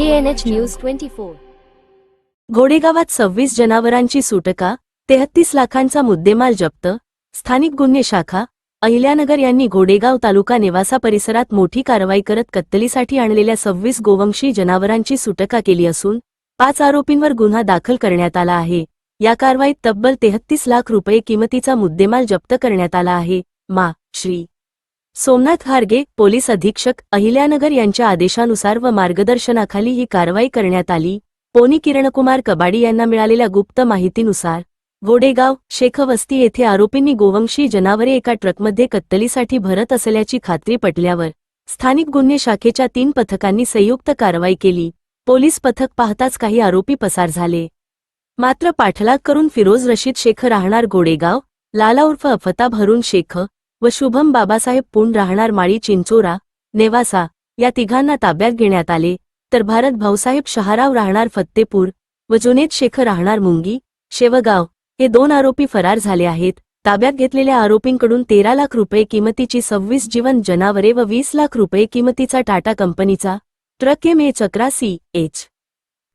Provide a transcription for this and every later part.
KNH news twenty four घोडेगावात सव्वीस जनावरांची सुटका तेहत्तीस लाखांचा मुद्देमाल जप्त स्थानिक गुन्हे शाखा अहिल्यानगर यांनी घोडेगाव तालुका नेवासा परिसरात मोठी कारवाई करत कत्तलीसाठी आणलेल्या सव्वीस गोवंशी जनावरांची सुटका केली असून पाच आरोपींवर गुन्हा दाखल करण्यात आला आहे. या कारवाईत तब्बल तेहत्तीस लाख रुपये किमतीचा मुद्देमाल जप्त करण्यात आला आहे. मा. श्री. सोमनाथ खारगे पोलीस अधीक्षक अहिल्यानगर यांच्या आदेशानुसार व मार्गदर्शनाखाली ही कारवाई करण्यात आली. पोनी किरणकुमार कबाडी यांना मिळालेल्या गुप्त माहितीनुसार गोडेगाव शेखवस्ती येथे आरोपींनी गोवंशी जनावरे एका ट्रकमध्ये कत्तलीसाठी भरत असल्याची खात्री पटल्यावर स्थानिक गुन्हे शाखेच्या तीन पथकांनी संयुक्त कारवाई केली. पोलीस पथक पाहताच काही आरोपी पसार झाले. मात्र पाठलाग करून फिरोज रशीद शेख राहणार गोडेगाव लाला उर्फ अफता भरून शेख व शुभम बाबासाहेब पुण राहणार माळी चिंचोरा नेवासा या तिघांना ताब्यात घेण्यात आले. तर भारत भाऊसाहेब शहाराव राहणार फत्तेपूर व जुनेद शेख राहणार मुंगी शेवगाव हे दोन आरोपी फरार झाले आहेत. ताब्यात घेतलेल्या आरोपींकडून तेरा लाख रुपये किमतीची सव्वीस जीवन जनावरे व वीस लाख रुपये किमतीचा टाटा कंपनीचा ट्रक एम ए चक्रा सी एच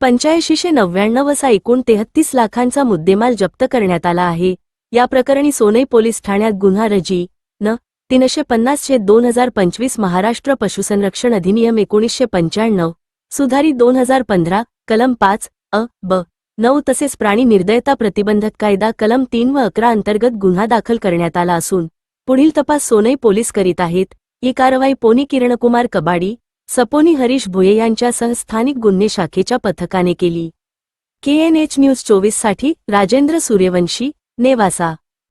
पंच्याऐंशीशे नव्याण्णव असा एकूण तेहत्तीस लाखांचा मुद्देमाल जप्त करण्यात आला आहे. या प्रकरणी सोनई पोलीस ठाण्यात गुन्हा रजी न तीनशे पन्नास दोन हजार पंचवीस महाराष्ट्र पशुसंरक्षण अधिनियम एकोणीसशे पंच्याण्णव सुधारित दोन हजार पंधरा कलम पाच अ ब नऊ तसेच प्राणी निर्दयता प्रतिबंधक कायदा कलम तीन व अकरा अंतर्गत गुन्हा दाखल करण्यात आला असून पुढील तपास सोनई पोलीस करीत आहेत. ही कारवाई पोनी किरणकुमार कबाडी सपोनी हरीश भुये यांच्यासह स्थानिक गुन्हे शाखेच्या पथकाने केली. केएनएच न्यूज चोवीससाठी राजेंद्र सूर्यवंशी नेवासा.